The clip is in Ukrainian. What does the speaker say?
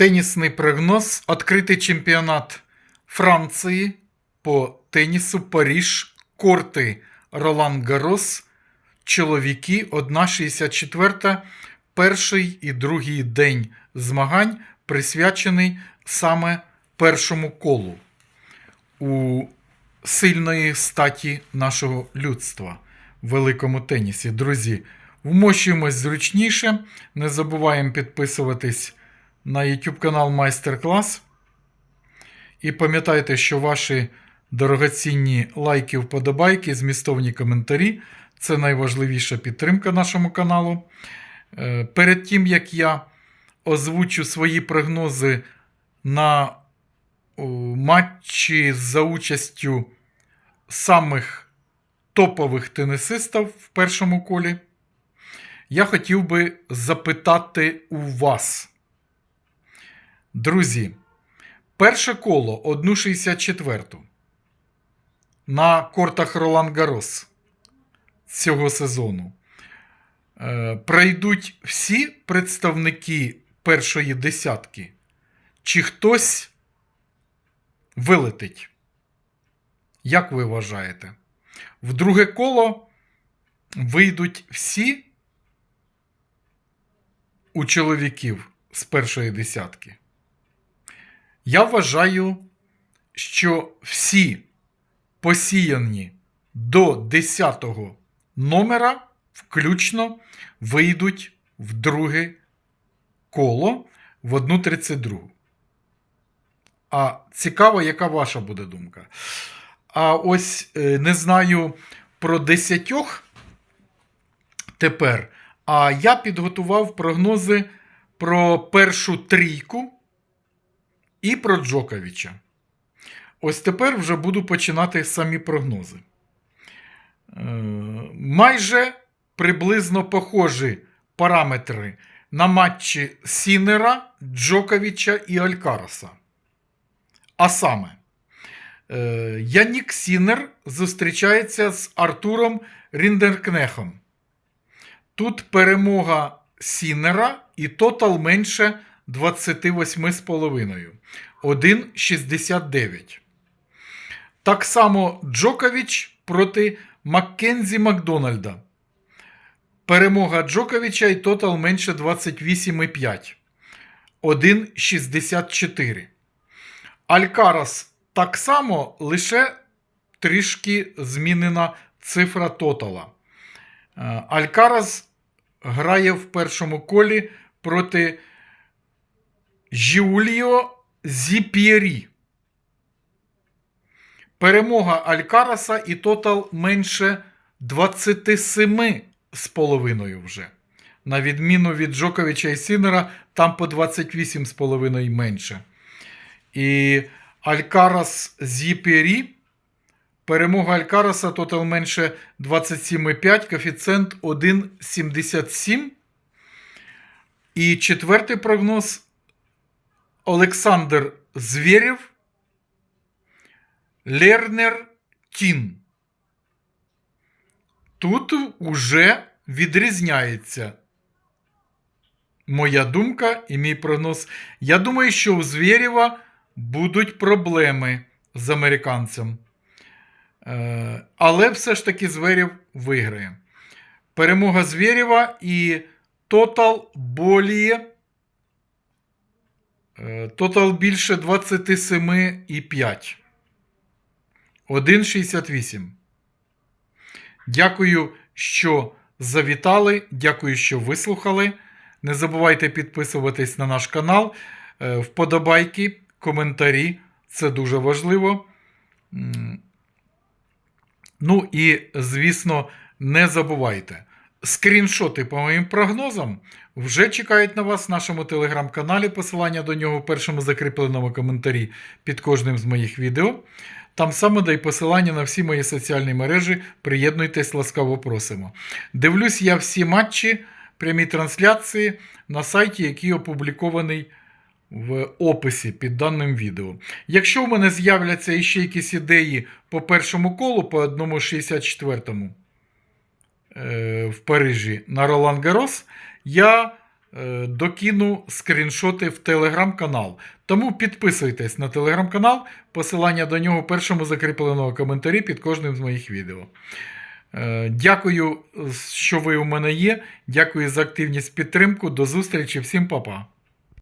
Тенісний прогноз. Відкритий чемпіонат Франції по тенісу Паріж. Корти Ролан Гарос. Чоловіки 1,64. Перший і другий день змагань присвячений саме першому колу у сильної статі нашого людства в великому тенісі. Друзі, вмощуємось зручніше. Не забуваємо підписуватись на YouTube канал Майстер-клас. І пам'ятайте, що ваші дорогоцінні лайки, вподобайки, змістовні коментарі це найважливіша підтримка нашому каналу. Е, Перед тим, як я озвучу свої прогнози на матчі за участю самих топових тенісистів в першому колі, я хотів би запитати у вас. Друзі, перше коло 1,64 на кортах Ролан Гарос цього сезону. Е, Пройдуть всі представники першої десятки, чи хтось вилетить? Як ви вважаєте? В друге коло вийдуть всі у чоловіків з першої десятки. Я вважаю, що всі посіяні до 10 номера включно вийдуть в друге коло в 1.32. А цікаво, яка ваша буде думка. А ось е, не знаю про десятьох тепер. А я підготував прогнози про першу трійку і про Джоковича. Ось тепер вже буду починати самі прогнози. Е, майже приблизно похожі параметри на матчі Сінера, Джоковича і Алькараса. А саме, е, Янік Сінер зустрічається з Артуром Ріндеркнехом. Тут перемога Сінера і тотал менше 28,5. 1,69. Так само Джокович проти Маккензі Макдональда. Перемога Джоковича і тотал менше 28,5. 1,64. Алькарас так само лише трішки змінена цифра тотала. Е, Алькарас грає в першому колі проти Жіуліо Зіп'єрі. Перемога Алькараса і тотал менше 27,5 вже. На відміну від Джоковича і Сінера, там по 28,5 менше. І Алькарас Зіп'єрі. Перемога Алькараса тотал менше 27,5, коефіцієнт 1,77. І четвертий прогноз Олександр Звєрєв, Лернер Тін. Тут уже відрізняється моя думка і мій прогноз. Я думаю, що у Звєрєва будуть проблеми з американцем. Е, Але все ж таки Зверєв виграє. Перемога Звєрєва і тотал боліє. Е, Тотал більше 27,5. 1,68. Дякую, що завітали. Дякую, що вислухали. Не забувайте підписуватись на наш канал. Е, Вподобайки, коментарі. Це дуже важливо. Ну і, звісно, не забувайте. Скріншоти по моїм прогнозам вже чекають на вас в нашому телеграм-каналі. Посилання до нього в першому закріпленому коментарі під кожним з моїх відео. Там саме дай посилання на всі мої соціальні мережі. Приєднуйтесь, ласкаво просимо. Дивлюсь я всі матчі, прямі трансляції на сайті, який опублікований в описі під даним відео. Якщо в мене з'являться іще якісь ідеї по першому колу, по 1.64 е, в Парижі на Ролан Гарос, я е, докину скріншоти в телеграм-канал. Тому підписуйтесь на телеграм-канал, посилання до нього першому закріпленому коментарі під кожним з моїх відео. Е, Дякую, що ви у мене є. Дякую за активність підтримку. До зустрічі. Всім па-па.